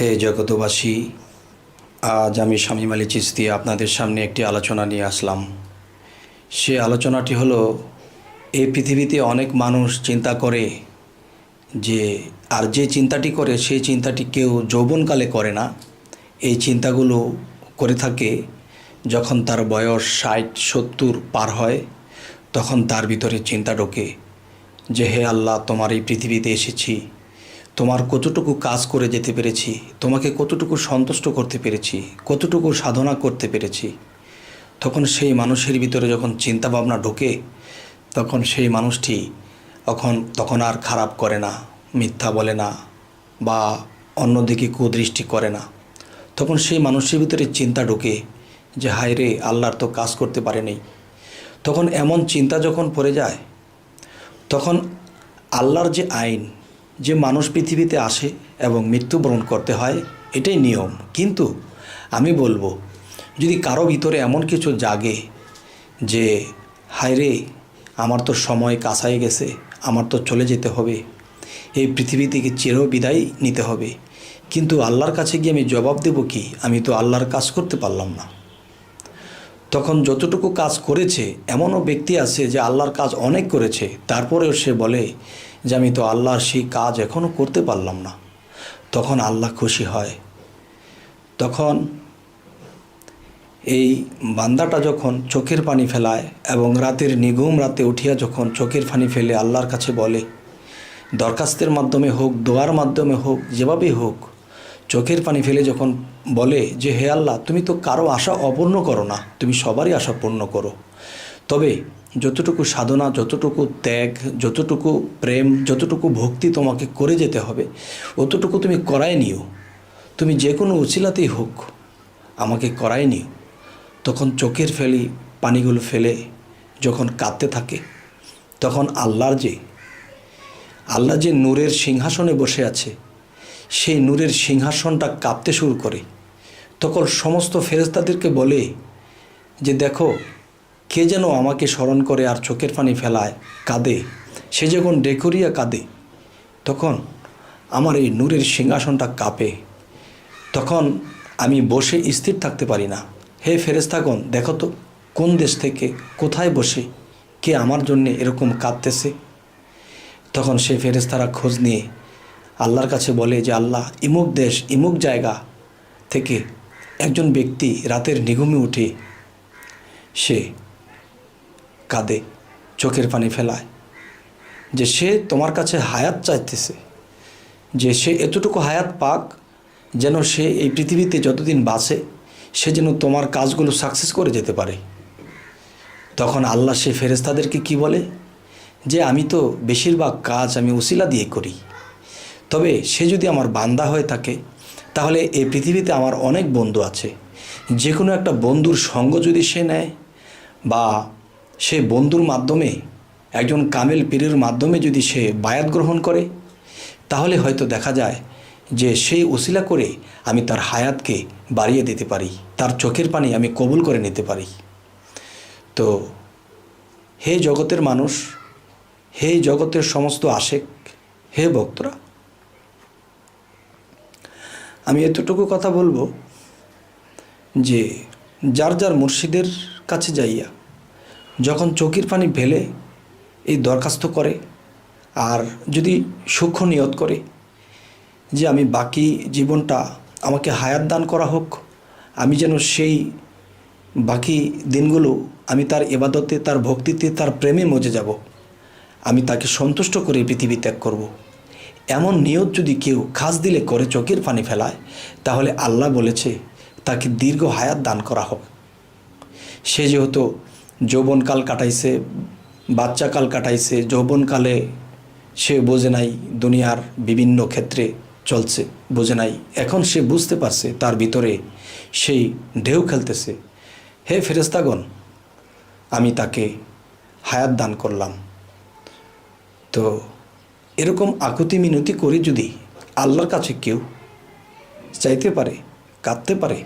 হে জগতবাসী আজ আমি শামীম আলী চিস্তি আপনাদের সামনে একটি আলোচনা নিয়ে আসলাম। সে আলোচনাটি হলো এই পৃথিবীতে অনেক মানুষ চিন্তা করে যে, আর যে চিন্তাটি করে, সেই চিন্তাটি কেউ যৌবনকালে করে না। এই চিন্তাগুলো করে থাকে যখন তার বয়স ষাট, সত্তর পার হয়, তখন তার ভিতরে চিন্তা ঢোকে যে, হে আল্লাহ, তোমার এই পৃথিবীতে এসেছি। তোমার কতটুকু কাজ করে যেতে পেরেছি, তোমাকে কতটুকু সন্তুষ্ট করতে পেরেছি, কতটুকু সাধনা করতে পেরেছি, তখন সেই মানুষের ভিতরে যখন চিন্তা ভাবনা ঢোকে, তখন সেই মানুষটি তখন তখন আর খারাপ করে না, মিথ্যা বলে না বা অন্যদিকে কুদৃষ্টি করে না। তখন সেই মানুষের ভিতরে চিন্তা ঢোকে যে, হায় রে, আল্লাহর তো কাজ করতে পারেনি তখন এমন চিন্তা যখন পড়ে যায়, তখন আল্লাহর যে আইন যে মানুষ পৃথিবীতে আসে এবং মৃত্যুবরণ করতে হয়, এটাই নিয়ম। কিন্তু আমি বলব, যদি কারও ভিতরে এমন কিছু জাগে যে, হায় রে, আমার তো সময় কাছাই গেছে, আমার তো চলে যেতে হবে, এই পৃথিবী থেকে চির বিদায় নিতে হবে, কিন্তু আল্লাহর কাছে গিয়ে আমি জবাব দেব কি? আমি তো আল্লাহর কাজ করতে পারলাম না। তখন যতটুকু কাজ করেছে, এমনও ব্যক্তি আছে যে আল্লাহর কাজ অনেক করেছে, তারপরেও সে বলে যে আমি তো আল্লাহর সেই কাজ এখনও করতে পারলাম না। তখন আল্লাহ খুশি হয়। তখন এই বান্দাটা যখন চোখের পানি ফেলায় এবং রাতের নিগুম রাতে উঠিয়া যখন চোখের পানি ফেলে আল্লাহর কাছে বলে, দরখাস্তের মাধ্যমে হোক, দোয়ার মাধ্যমে হোক, যেভাবেই হোক, চোখের পানি ফেলে যখন বলে যে, হে আল্লাহ, তুমি তো কারও আশা অপূর্ণ করো না, তুমি সবারই আশা পূর্ণ করো। তবে যতটুকু সাধনা, যতটুকু ত্যাগ, যতটুকু প্রেম, যতটুকু ভক্তি তোমাকে করে যেতে হবে, অতটুকু তুমি করাই নিও। তুমি যে কোনো উচিলাতেই হোক, আমাকে করাই নিও। তখন চোখের ফেলি, পানিগুলো ফেলে, যখন কাঁদতে থাকে, তখন আল্লাহর যে, আল্লাহ যে নূরের সিংহাসনে বসে আছে, সেই নূরের সিংহাসনটা কাঁপতে শুরু করে। তখন সমস্ত ফেরেস্তাদেরকে বলে যে, দেখো কে যেন আমাকে স্মরণ করে আর চোখের পানি ফেলায়, কাঁদে। সে যখন ডেকরিয়া কাঁদে, তখন আমার এই নূরের সিংহাসনটা কাঁপে। তখন আমি বসে স্থির থাকতে পারি না। হে ফেরেস্তাগণ দেখো তো, কোন দেশ থেকে, কোথায় বসে, কে আমার জন্যে এরকম কাঁদতেছে? তখন সে ফেরেস্তারা খোঁজ নিয়ে আল্লাহর কাছে বলে যে, আল্লাহ, ইমুক দেশ, ইমুক জায়গা থেকে একজন ব্যক্তি রাতের নিঘুমে উঠে, সে কাঁদে, চোখের পানি ফেলায়। যে সে তোমার কাছে হায়াত চাইতেছে, যে সে এতটুকু হায়াত পাক যেন সে এই পৃথিবীতে যতদিন বাঁচে, সে যেন তোমার কাজগুলো সাকসেস করে যেতে পারে। তখন আল্লাহ সে ফেরেস্তাদেরকে কি বলে? যে আমি তো বেশিরভাগ কাজ আমি উসিলা দিয়ে করি। তবে সে যদি আমার বান্দা হয়ে থাকে, তাহলে এই পৃথিবীতে আমার অনেক বন্ধু আছে। যে কোনো একটা বন্ধুর সঙ্গ যদি সে নেয় বা সে বন্ধুর মাধ্যমে, একজন কামেল পীরের মাধ্যমে যদি সে বায়াত গ্রহণ করে, তাহলে হয়তো দেখা যায় যে সেই উসিলা করে আমি তার হায়াতকে বাড়িয়ে দিতে পারি, তার চোখের পানি আমি কবুল করে নিতে পারি। তো হে জগতের মানুষ, হে জগতের সমস্ত আশেক, হে ভক্তরা, আমি এতটুকু কথা বলব যে যার যার মুর্শিদের কাছে যাইয়া যখন পানি ফেলে, এই দরখাস্ত করে আর যদি সূক্ষ্ম নিয়ত করে যে আমি বাকি জীবনটা আমাকে হায়াত দান করা হোক, আমি যেন সেই বাকি দিনগুলো আমি তার এবাদতে, তার ভক্তিতে, তার প্রেমে মজে যাব আমি তাকে সন্তুষ্ট করে পৃথিবী ত্যাগ করব। এমন নিয়ত যদি কেউ খাস দিলে করে চোখের পানি ফেলায়, তাহলে আল্লাহ বলেছে, তাকে দীর্ঘ হায়াত দান করা হোক সে যেহেতু যৌবনকাল কাটাইছে, বাচ্চাকাল কাটাইছে, যৌবনকালে সে বোঝে নাই দুনিয়ার বিভিন্ন ক্ষেত্রে চলছে, বোঝে নাই। এখন সে বুঝতে পারছে তার ভিতরে সেই ঢেউ খেলতেছে। হে ফেরেস্তাগণ আমি তাকে হায়াত দান করলাম। তো এরকম আকুতি মিনতি করে যদি আল্লাহর কাছে কেউ চাইতে পারে, কাঁদতে পারে,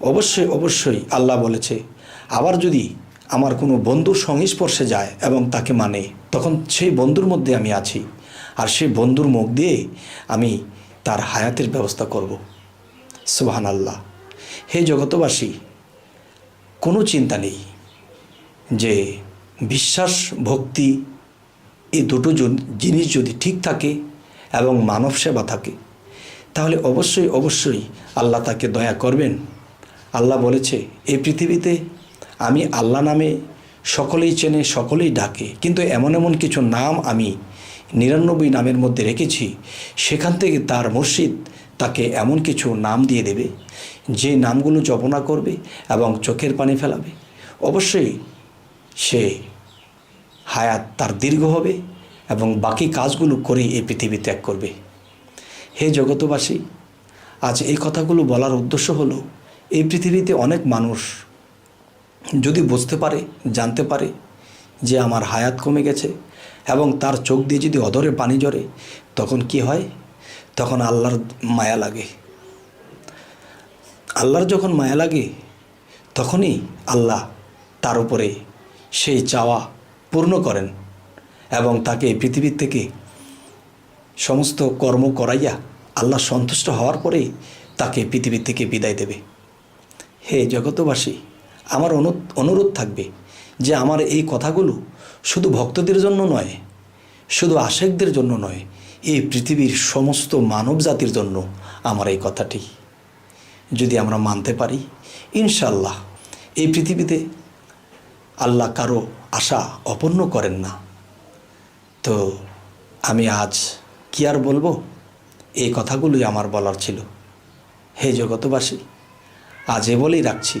অবশ্যই অবশ্যই আল্লাহ বলেছে, আবার যদি আমার কোনো বন্ধুর সংস্পর্শে যায় এবং তাকে মানে। তখন সেই বন্ধুর মধ্যে আমি আছি। আর সেই বন্ধুর মুখ দিয়ে আমি তার হায়াতের ব্যবস্থা করব। সুবহান আল্লাহ হে জগতবাসী কোনো চিন্তা নেই যে বিশ্বাস, ভক্তি এই দুটো জন- জিনিস যদি ঠিক থাকে এবং মানব সেবা থাকে, তাহলে অবশ্যই অবশ্যই আল্লাহ তাকে দয়া করবেন। আল্লাহ বলেছে এই পৃথিবীতে আমি আল্লাহ নামে সকলেই চেনে, সকলেই ডাকে। কিন্তু এমন এমন কিছু নাম আমি নিরানব্বই নামের মধ্যে রেখেছি। সেখান থেকে তার মসজিদ তাকে এমন কিছু নাম দিয়ে দেবে, যে নামগুলো জপনা করবে এবং চোখের পানি ফেলাবে। অবশ্যই সে হায়াত তার দীর্ঘ হবে এবং বাকি কাজগুলো করেই এই পৃথিবী ত্যাগ করবে। হে জগতবাসী আজ এই কথাগুলো বলার উদ্দেশ্য হলো, এই পৃথিবীতে অনেক মানুষ যদি বুঝতে পারে, জানতে পারে যে আমার হায়াত কমে গেছে এবং তার চোখ দিয়ে যদি অধরে পানি জরে তখন কি হয়? তখন আল্লাহর মায়া লাগে। আল্লাহর যখন মায়া লাগে, তখনই আল্লাহ তার উপরে সেই চাওয়া পূর্ণ করেন এবং তাকে পৃথিবীর থেকে সমস্ত কর্ম করাইয়া আল্লাহ সন্তুষ্ট হওয়ার পরেই তাকে পৃথিবী থেকে বিদায় দেবে। হে জগতবাসী আমার অনু- অনুরোধ থাকবে যে আমার এই কথাগুলো শুধু ভক্তদের জন্য নয়, শুধু আশেকদের জন্য নয়, এই পৃথিবীর সমস্ত মানব জাতির জন্য আমার এই কথাটি। যদি আমরা মানতে পারি ইনশাল্লাহ এই পৃথিবীতে আল্লাহ কারও আশা অপূর্ণ করেন না। তো আমি আজ কি আর বলব? এই কথাগুলোই আমার বলার ছিল। হে জগতবাসী আজ এ বলেই রাখছি।